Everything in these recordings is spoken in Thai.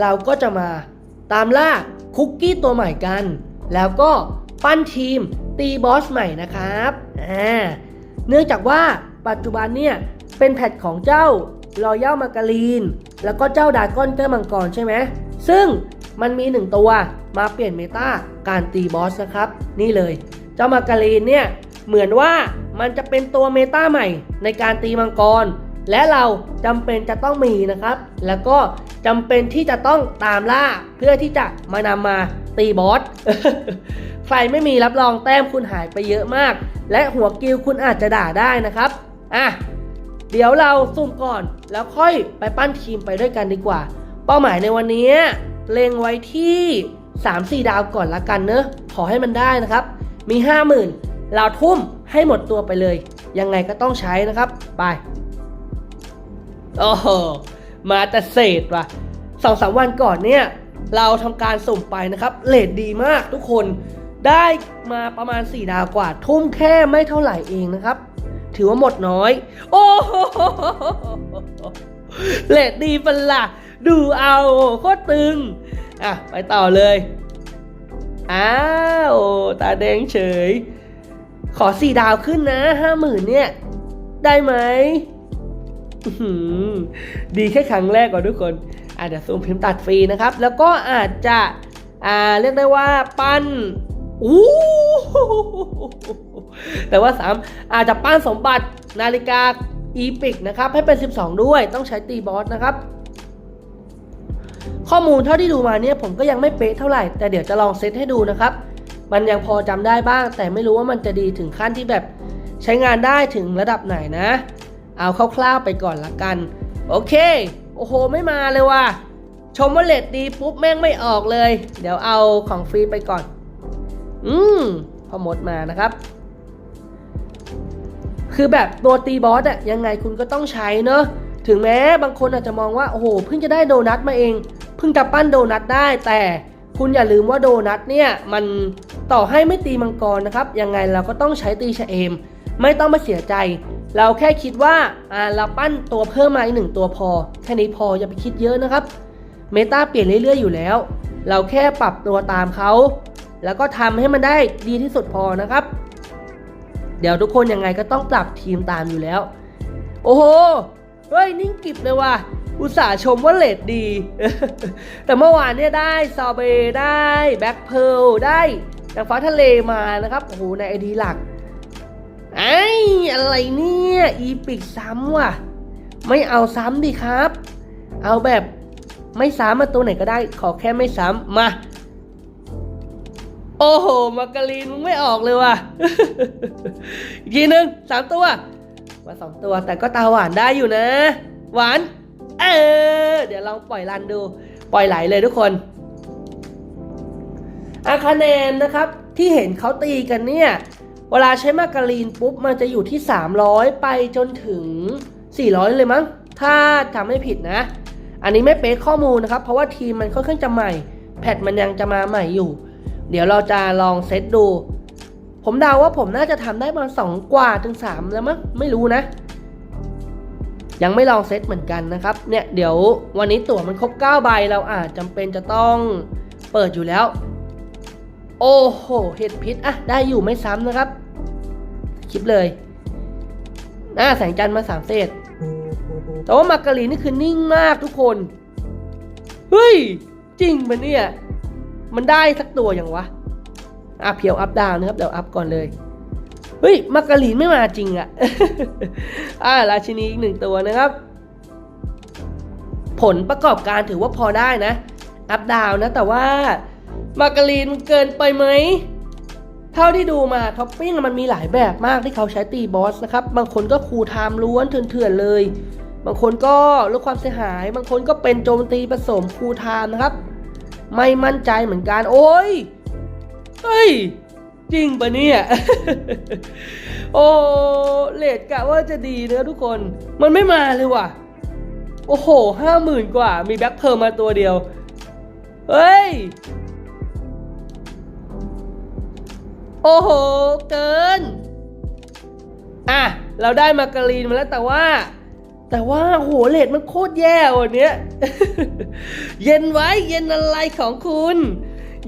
เราก็จะมาตามล่าคุกกี้ตัวใหม่กัน แล้วก็ปั้นทีมตีบอสใหม่นะครับอ่าเนื่องจากว่าปัจจุบันเนี่ยเป็นแพทของเจ้ารอยัลมาการีนแล้วก็เจ้าดาก้อนแก้วมังกรใช่ไหมซึ่งมันมีหนึ่งตัวมาเปลี่ยนเมตาการตีบอสนะครับ นี่เลย เจ้ามาการีนเนี่ยเหมือนว่ามันจะเป็นตัวเมตาใหม่ในการตีมังกร และเราจำเป็นจะต้องมีนะครับ แล้วก็จำเป็นที่จะต้องตามล่าเพื่อที่จะมานำมาตีบอสใครไม่มีรับรองแต้มคุณหายไปเยอะมาก และหัวกิลคุณอาจจะด่าได้นะครับอะเดี๋ยวเราสุ่มก่อนแล้วค่อยไปปั้นทีมไปด้วยกันดีกว่า เป้าหมายในวันนี้เล็งไว้ที่ 3-4 ดาวก่อนละกันเนอะขอให้มันได้นะครับ มี 50,000 เราทุ่มให้หมดตัวไปเลย ยังไงก็ต้องใช้นะครับ ไป โอ้โหมาแต่เศษว่ะสองสามวันก่อนเนี่ย เราทำการสุ่มไปนะครับเลทดีมากทุกคนได้มาประมาณ 4 ดาวกว่า ทุ่มแค่ไม่เท่าไหร่เองนะครับ ถือว่าหมดน้อย โอ้โหเลทดีเป็นละดูเอาโคตรตึง อะ ไปต่อเลยอ้าวตาแดงเฉย ขอสี่ดาวขึ้นนะห้าหมื่นเนี่ย ได้ไหม ดีแค่ครั้งแรกก่อนทุกคน อาจจะซูมพิมพ์ตัดฟรีนะครับ แล้วก็อาจจะอ่าเรียกได้ว่าปั้นอู้แต่ว่าสามอาจจะปั้นสมบัตินาฬิกาอีพิกนะครับ ให้เป็น 12 ด้วยต้องใช้ตีบอสนะครับ ข้อมูลเท่าที่ดูมาเนี่ยผมก็ยังไม่เป๊ะเท่าไหร่ แต่เดี๋ยวจะลองเซตให้ดูนะครับ มันยังพอจำได้บ้าง แต่ไม่รู้ว่ามันจะดีถึงขั้นที่แบบใช้งานได้ถึงระดับไหนนะ เอาคร่าวๆไปก่อนละกัน โอเค โอ้โห ไม่มาเลยว่ะ ชมว่าเลดดีปุ๊บแม่งไม่ออกเลย เดี๋ยวเอาของฟรีไปก่อน อืมพอหมดมานะครับ คือแบบตัวตีบอสอะยังไงคุณก็ต้องใช้เนอะ ถึงแม้บางคนอาจจะมองว่า โอ้โห เพิ่งจะได้โดนัทมาเอง เพิ่งจะปั้นโดนัทได้ แต่คุณอย่าลืมว่าโดนัทเนี่ย มันต่อให้ไม่ตีมังกรนะครับ ยังไงเราก็ต้องใช้ตีชะเอม ไม่ต้องมาเสียใจ เราแค่คิดว่าอ่าเราปั้นตัวเพิ่มมาอีกหนึ่งตัวพอ แค่นี้พออย่าไปคิดเยอะนะครับ เมตาเปลี่ยนเรื่อยๆอยู่แล้ว เราแค่ปรับตัวตามเขาแล้วก็ทำให้มันได้ดีที่สุดพอนะครับ เดี๋ยวทุกคนยังไงก็ต้องปรับทีมตามอยู่แล้ว โอ้โห เฮ้ยนิ่งกิบเลยว่ะ อุตส่าห์ชมว่าเลดดี แต่เมื่อวานเนี่ยได้ซอเบได้แบ็คเพลได้จากฟ้าทะเลมานะครับ โอ้โห ในไอดีหลัก ไอ้อะไรเนี่ยอีพิกซ้ำว่ะ ไม่เอาซ้ำดิครับ เอาแบบไม่ซ้ำมาตัวไหนก็ได้ ขอแค่ไม่ซ้ำมา โอ้โหมาการีนมึงไม่ออกเลยว่ะอีกทีหนึ่งสามตัวมาสองตัวแต่ก็ตาหวานได้อยู่นะ หวาน เออ เดี๋ยวลองปล่อยรันดู ปล่อยไหลเลยทุกคนอาคะแนนนะครับที่เห็นเขาตีกันเนี่ย เวลาใช้มาการีนปุ๊บมันจะอยู่ที่ 300 ไปจนถึง 400 เลยมั้ง ถ้าจำไม่ผิดนะ อันนี้ไม่เป๊ะข้อมูลนะครับ เพราะว่าทีมมันค่อนข้างจะใหม่ แพทมันยังจะมาใหม่อยู่ เดี๋ยวเราจะลองเซตดู ผมเดาว่าผมน่าจะทำได้ประมาณสองกว่าถึงสามแล้วมั้ง ไม่รู้นะ ยังไม่ลองเซตเหมือนกันนะครับ เนี่ยเดี๋ยววันนี้ตั๋วมันครบ 9 ใบเราอาจจำเป็นจะต้องเปิดอยู่แล้ว โอ้โห เห็ดพิษอะ ได้อยู่ไม่ซ้ำนะครับ คลิปเลย หน้าแสงจันทร์มาสามเศษ แต่ว่ามาการีนี่คือนิ่งมากทุกคน เฮ้ย จริงปะเนี่ย มันได้สักตัวอย่างวะอะเพียวอัพดาวนะครับ เดี๋ยวอัพก่อนเลย เฮ้ย มาการีนไม่มาจริงอะอ่าราชินีอีกหนึ่งตัวนะครับ ผลประกอบการถือว่าพอได้นะ อัพดาวนะ แต่ว่า มาการีนมันเกินไปไหม เท่าที่ดูมาท็อปปิ้งมันมีหลายแบบมากที่เขาใช้ตีบอสนะครับ บางคนก็คูลไทม์ล้วนเถื่อนๆเลย บางคนก็ลดความเสียหาย บางคนก็เป็นโจมตีผสมคูลไทม์นะครับ ไม่มั่นใจเหมือนกัน โอ้ย เฮ้ย จริงปะเนี่ย โอ้เลดกะว่าจะดีนะทุกคน มันไม่มาเลยว่ะ โอ้โหห้าหมื่นกว่า มีแบ็คเพิร์มมาตัวเดียว เฮ้ย โอ้โห เกิน อะ เราได้มาการีนมาแล้วแต่ว่า แต่ว่าโหเลดมันโคตรแย่วันเนี้ย เย็นไว้เย็นอะไรของคุณ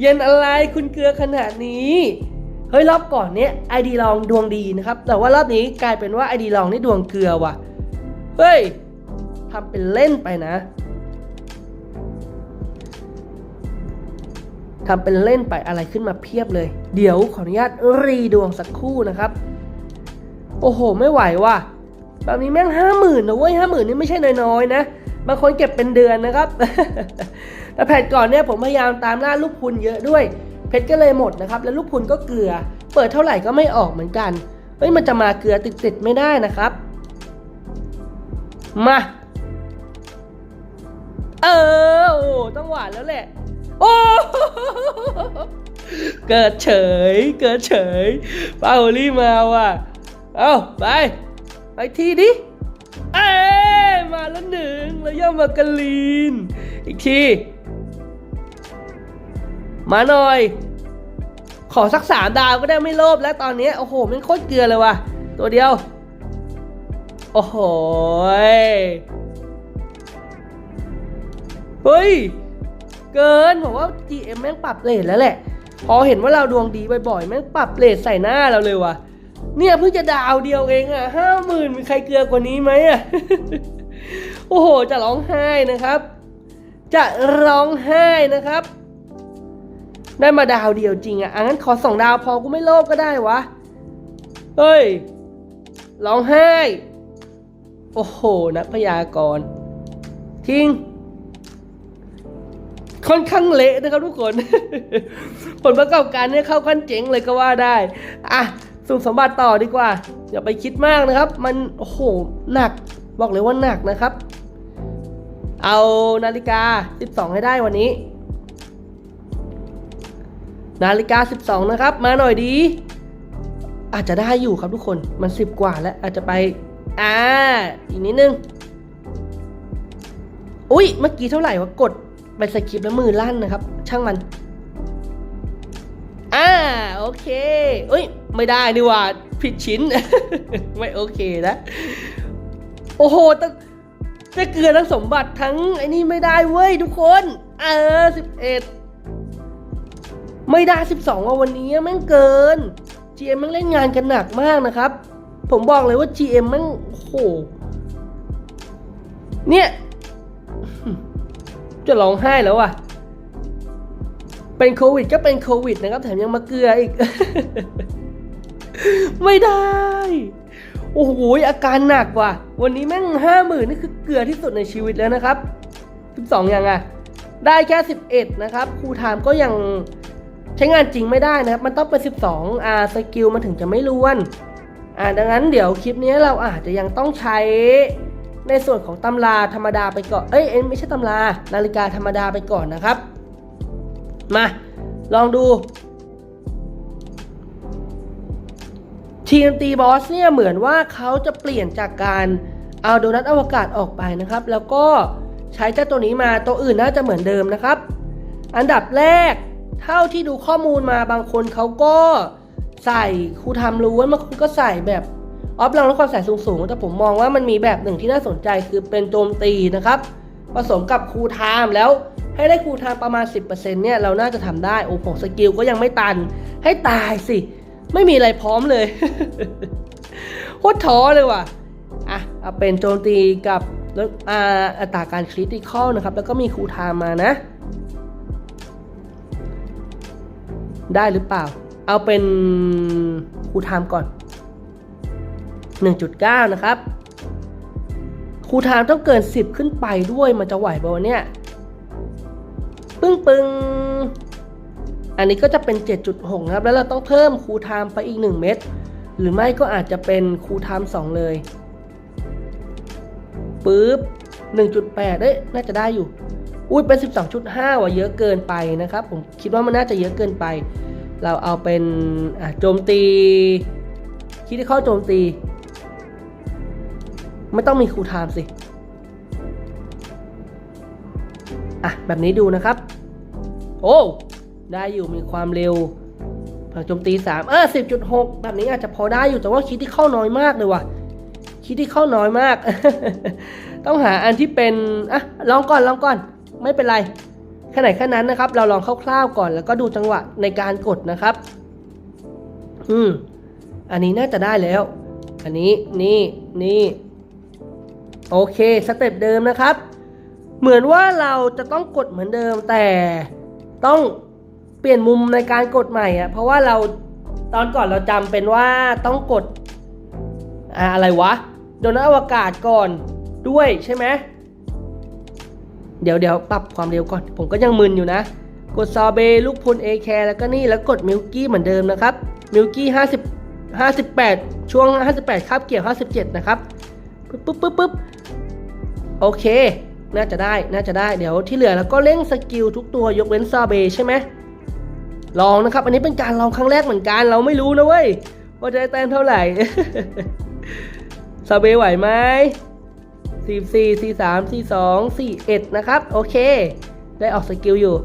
เย็นอะไรคุณเกลือขนาดนี้เฮ้ยรอบก่อนเนี้ยไอดีลองดวงดีนะครับ แต่ว่ารอบนี้กลายเป็นว่าไอดีลองนี่ดวงเกลือว่ะ เฮ้ยทำเป็นเล่นไปนะ ทำเป็นเล่นไปอะไรขึ้นมาเพียบเลย เดี๋ยวขออนุญาตรีดวงสักครู่นะครับ โอ้โห ไม่ไหวว่ะแบบนี้แม่งห้าหมื่นนะเว้ยห้าหมื่นนี่ไม่ใช่น้อยๆนะบางคนเก็บเป็นเดือนนะครับ แต่แผ่นก่อนเนี่ยผมพยายามตามล่าลูกพุนเยอะด้วย เพชรก็เลยหมดนะครับ แล้วลูกพุนก็เกลือ เปิดเท่าไหร่ก็ไม่ออกเหมือนกัน เฮ้ยมันจะมาเกลือติดๆไม่ได้นะครับ มา เออ โอ้ต้องหวานแล้วแหละ โอ้เกิดเฉย เกิดเฉยปาโอลี่มาว่ะ เอาไป ไปทีดิ เอ้ยมาแล้วหนึ่งแล้วย่อมากาลีน อีกที มาหน่อย ขอสักสามดาวก็ได้ไม่โลภแล้วตอนนี้ โอ้โหมันโคตรเกลือเลยว่ะ ตัวเดียว โอ้โห เฮ้ย เกินผมว่า GM แม่งปรับเลทแล้วแหละ พอเห็นว่าเราดวงดีบ่อยๆแม่งปรับเลทใส่หน้าเราเลยว่ะ เนี่ยเพิ่งจะดาวเดียวเองอะห้าหมื่นมีใครเกลือกว่านี้ไหมอะ โอ้โห จะร้องไห้นะครับ จะร้องไห้นะครับ ได้มาดาวเดียวจริงอะองั้นขอสองดาวพอกูไม่โลภก็ได้วะ เฮ้ย ร้องไห้ โอ้โห นักพยากรณ์ทิ้ง ค่อนข้างเละนะครับทุกคน ผลประกอบการเนี่ยเข้าขั้นเจ๋งเลยก็ว่าได้อะสุ่มสมบัติต่อดีกว่า อย่าไปคิดมากนะครับ มันโอ้โหหนัก บอกเลยว่าหนักนะครับ เอานาฬิกา 12 ให้ได้วันนี้ นาฬิกา 12 นะครับ มาหน่อยดี อาจจะได้อยู่ครับทุกคนมัน 10 กว่าแล้วอาจจะไปอ่าอีกนิดนึง อุ้ยเมื่อกี้เท่าไหร่วะกด ไปสคริปต์แล้วมือลั่นนะครับ ช่างมัน อ่าโอเคเอ้ย ไม่ได้นี่ว่า ผิดชิ้น ไม่โอเคนะ โอ้โหต่จะเกลือทั้งสมบัติทั้งไอ้นี่ไม่ได้เว้ยทุกคน เออสิบเอ็ดไม่ได้12ว่าวันนี้แม่งเกิน GM แม่งเล่นงานกันหนักมากนะครับ ผมบอกเลยว่า GM แม่งโอ้โหเนี่ย จะร้องไห้แล้วอะ เป็นโควิดก็เป็นโควิดนะครับ แถมยังมาเกลืออีก ไม่ได้ โอ้โห อาการหนักว่ะ วันนี้แม่งห้าหมื่นนี่คือเกลือที่สุดในชีวิตแล้วนะครับ12ยังอะ ได้แค่11นะครับ ครูไทม์ก็ยังใช้งานจริงไม่ได้นะครับ มันต้องเป็น12อ่าสกิลมันถึงจะไม่ล้วน อ่าดังนั้นเดี๋ยวคลิปนี้เราอาจจะยังต้องใช้ ในส่วนของตำราธรรมดาไปก่อนเอ้ยเอ้ยไม่ใช่ตำรา นาฬิกาธรรมดาไปก่อนนะครับ มา ลองดู TNT Boss เนี่ยเหมือนว่าเขาจะเปลี่ยนจากการเอาโดนัทอวกาศออกไปนะครับ แล้วก็ใช้เจ้าตัวนี้มาตัวอื่นน่าจะเหมือนเดิมนะครับ อันดับแรกเท่าที่ดูข้อมูลมาบางคนเขาก็ใส่ครูทำล้วนบางคนก็ใส่แบบ ออฟลังและความแสงสูงๆแต่ผมมองว่ามันมีแบบหนึ่งที่น่าสนใจคือเป็นโจมตีนะครับ ผสมกับครูไทม์แล้วให้ได้ครูไทม์ประมาณ 10%เนี่ยเราน่าจะทำได้โอ้ผมสกิลก็ยังไม่ตัน ให้ตายสิ ไม่มีอะไรพร้อมเลยโคตรท้อเลยว่ะอะเอาเป็นโจมตีกับล้วอ่าอัตราการคริติคอลนะครับ แล้วก็มีครูไทม์มานะ ได้หรือเปล่า เอาเป็นครูไทม์ก่อน 1.9 นะครับครูทม์ต้องเกิน 10 ขึ้นไปด้วยมันจะไหวบ่าวเนี่ย ปึ้งปึ้งอันนี้ก็จะเป็น 7.6 นะครับ แล้วเราต้องเพิ่มครูไทม์ไปอีก 1 เม็ดหรือไม่ก็อาจจะเป็นครูไทม์2เลยปึ๊บ1.8เอ้ยน่าจะได้อยู่ อุ้ยเป็น 12.5 ว่ะเยอะเกินไปนะครับ ผมคิดว่ามันน่าจะเยอะเกินไป เราเอาเป็นโจมตีคิดที่เข้าโจมตี ไม่ต้องมีคูลไทม์สิ อะ แบบนี้ดูนะครับ โอ้ ได้อยู่มีความเร็วพลังโจมตี 3 เออ 10.6 แบบนี้อาจจะพอได้อยู่แต่ว่าคิดที่เข้าน้อยมากเลยว่ะ คิดที่เข้าน้อยมาก ต้องหาอันที่เป็น อะ ลองก่อนลองก่อน ไม่เป็นไรแค่ไหนแค่นั้นนะครับ เราลองคร่าวๆก่อนแล้วก็ดูจังหวะในการกดนะครับ อืม อันนี้น่าจะได้แล้ว อันนี้นี่นี่ โอเคสเต็ปเดิมนะครับ เหมือนว่าเราจะต้องกดเหมือนเดิมแต่ต้องเปลี่ยนมุมในการกดใหม่อะเพราะว่าเราตอนก่อนเราจำเป็นว่าต้องกดอ่าอะไรวะโดนอวกาศก่อนด้วยใช่ไหมเดี๋ยวเดี๋ยวปรับความเร็วก่อน ผมก็ยังมึนอยู่นะ กดซอเบลูกพุนเอแคร์แล้วก็นี่แล้วกดมิลกี้เหมือนเดิมนะครับมิลกี้ห้าสิบห้าสิบแปดช่วงห้าสิบแปดคาบเกี่ยวห้าสิบเจ็ดนะครับปึ๊บปึ๊บปึ๊บปึ๊บ โอเค น่าจะได้ น่าจะได้ เดี๋ยวที่เหลือแล้วก็เร่งสกิลทุกตัวยกเว้นซอเบใช่ไหมลองนะครับ อันนี้เป็นการลองครั้งแรกเหมือนกัน เราไม่รู้นะเว้ย ว่าจะได้แต้มเท่าไหร่ซาเบไหวไหมสี่สี่สี่สามสี่สองสี่เอ็ดนะครับ โอเค ได้ออกสกิลอยู่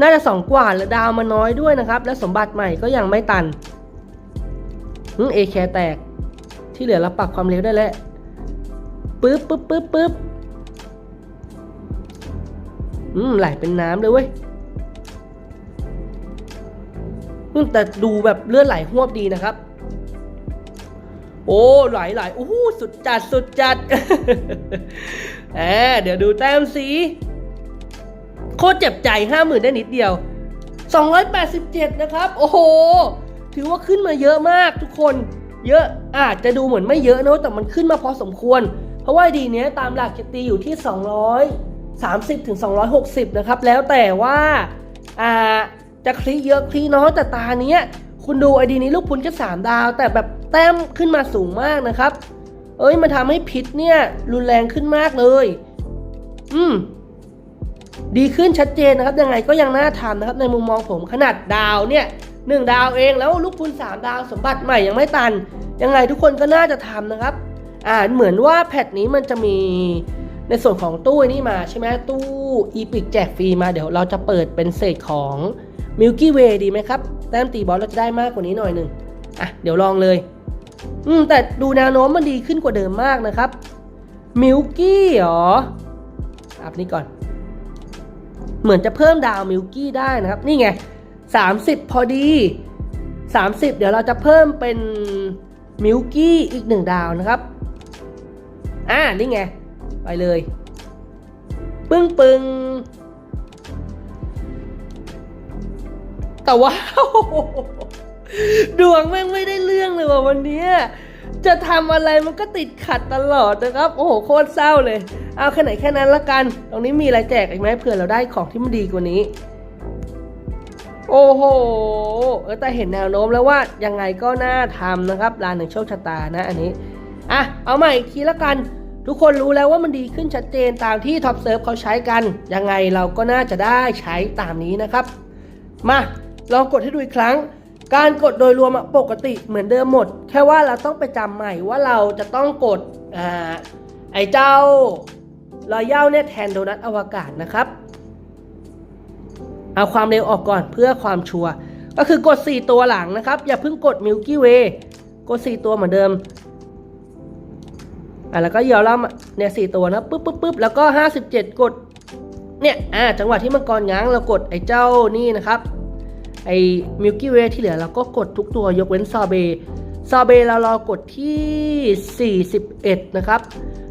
น่าจะสองกว่าแล้วดาวมาน้อยด้วยนะครับ และสมบัติใหม่ก็ยังไม่ตันเอแคแตก ที่เหลือเราปรับความเร็วได้แล้ว ปึ๊บปึ๊บปึ๊บปึ๊บอืมไหลเป็นน้ำเลยเว้ยแต่ดูแบบเลือดไหลหวบดีนะครับ โอ้ไหลไหลโอ้โหสุดจัดสุดจัดแหมเดี๋ยวดูแต้มสี โคตรเจ็บใจห้าหมื่นได้นิดเดียว 287 นะครับ โอ้โห ถือว่าขึ้นมาเยอะมากทุกคน เยอะอาจจะดูเหมือนไม่เยอะนะแต่มันขึ้นมาพอสมควร ราะว่าดีเนี้ยตามหลักจะตีอยู่ที่ 230ถึง260 นะครับ แล้วแต่ว่าอ่าจะคลีเยอะคลีน้อยแต่ตาเนี้ยคุณดูไอดีนี้ลูกพุนแค่สามดาว แต่แบบแต้มขึ้นมาสูงมากนะครับ เอ้ยมันทำให้พิษเนี่ย รุนแรงขึ้นมากเลย อืมดีขึ้นชัดเจนนะครับ ยังไงก็ยังน่าทำนะครับ ในมุมมองผมขนาดดาวเนี่ยหนึ่งดาวเองแล้วลูกพุนสามดาวสมบัติใหม่ยังไม่ตัน ยังไงทุกคนก็น่าจะทำนะครับ อ่าเหมือนว่าแพทนี้มันจะมีในส่วนของตู้นี่มาใช่ไหมตู้อีพิกแจกฟรีมาเดี๋ยวเราจะเปิดเป็นเศษของ Milky Way ดีไหมครับ แต้มตีบอลเราจะได้มากกว่านี้หน่อยหนึ่งอะเดี๋ยวลองเลย อืมแต่ดูแนวโน้มมันดีขึ้นกว่าเดิมมากนะครับ Milky เหรออัพนี้ก่อน เหมือนจะเพิ่มดาวมิลกี้ได้นะครับ นี่ไง 30 พอดี 30 เดี๋ยวเราจะเพิ่มเป็นมิลกี้อีกหนึ่งดาวนะครับ อ่านี่ไง ไปเลย ปึ้งปึ้งแต่ว่าดวงแม่งไม่ได้เรื่องเลยว่ะวันนี้จะทำอะไรมันก็ติดขัดตลอดนะครับ โอ้โหโคตรเศร้าเลย เอาแค่ไหนแค่นั้นละกัน ตรงนี้มีอะไรแจกอีกไหมเผื่อเราได้ของที่มันดีกว่านี้ โอ้โห เออแต่เห็นแนวโน้มแล้วว่ายังไงก็น่าทำนะครับลานหนึ่งโชคชะตานะอันนี้ อะ เอาใหม่อีกทีละกัน ทุกคนรู้แล้วว่ามันดีขึ้นชัดเจนตามที่ท็อปเซิร์ฟเขาใช้กัน ยังไงเราก็น่าจะได้ใช้ตามนี้นะครับ มาลองกดให้ดูอีกครั้ง การกดโดยรวมปกติเหมือนเดิมหมด แค่ว่าเราต้องไปจำใหม่ว่าเราจะต้องกดอไอ้เจ้ารอยเย่าเนี่ยแทนโดนัทอวกาศนะครับ เอาความเร็วออกก่อนเพื่อความชัวร์ก็คือกด 4 ตัวหลังนะครับ อย่าเพิ่งกด Milky Way กด 4 ตัวเหมือนเดิม อะแล้วก็เหยาวล่าเนี่ยสี่ตัวนะปึ๊บปึ๊บปึ๊บแล้วก็ 57 กดเนี่ยอ่าจังหวะที่มังกรง้างเรากดไอ้เจ้านี่นะครับไอ้มิลกี้เวที่เหลือเราก็กดทุกตัวยกเว้นซอเบซอเบเรารอกดที่ 41 นะครับ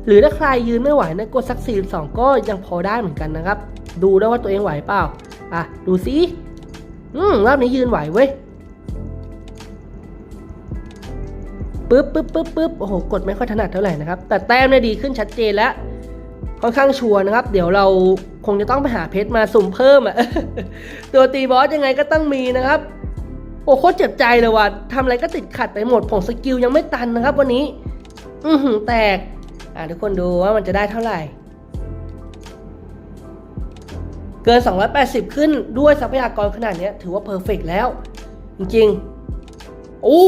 หรือถ้าใครยืนไม่ไหวนะกดสัก 42 ก็ยังพอได้เหมือนกันนะครับ ดูได้ว่าตัวเองไหวเปล่า อะ ดูสิอืมรอบนี้ยืนไหวเว้ย ปึ๊บปึ๊บปึ๊บปึ๊บโอ้โหกดไม่ค่อยถนัดเท่าไหร่นะครับ แต่แต้มเนี่ยดีขึ้นชัดเจนแล้ว ค่อนข้างชัวร์นะครับ เดี๋ยวเราคงจะต้องไปหาเพชรมาสุ่มเพิ่มอะตัวตีบอสยังไงก็ต้องมีนะครับ โอ้โคตรเจ็บใจเลยว่ะทำอะไรก็ติดขัดไปหมดผงสกิลยังไม่ตันนะครับ วันนี้ออือหือแตก อะทุกคนดูว่ามันจะได้เท่าไหร่ เกิน 280 ขึ้นด้วยทรัพยากรขนาดนี้ถือว่าเพอร์เฟกแล้ว จริงๆโอ้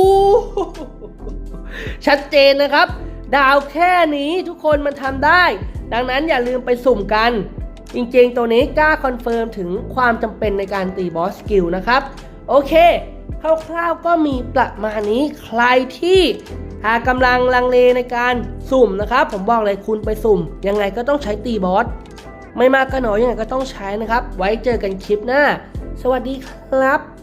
ชัดเจนนะครับ ดาวแค่นี้ทุกคนมันทำได้ ดังนั้นอย่าลืมไปสุ่มกัน จริงๆ ตัวนี้กล้าคอนเฟิร์มถึงความจำเป็นในการตีบอสสกิลนะครับ โอเคคร่าวๆก็มีประมาณนี้ใครที่หากำลังลังเลในการสุ่มนะครับ ผมบอกเลยคุณไปสุ่ม ยังไงก็ต้องใช้ตีบอส ไม่มากก็น้อยยังไงก็ต้องใช้นะครับ ไว้เจอกันคลิปหน้า สวัสดีครับ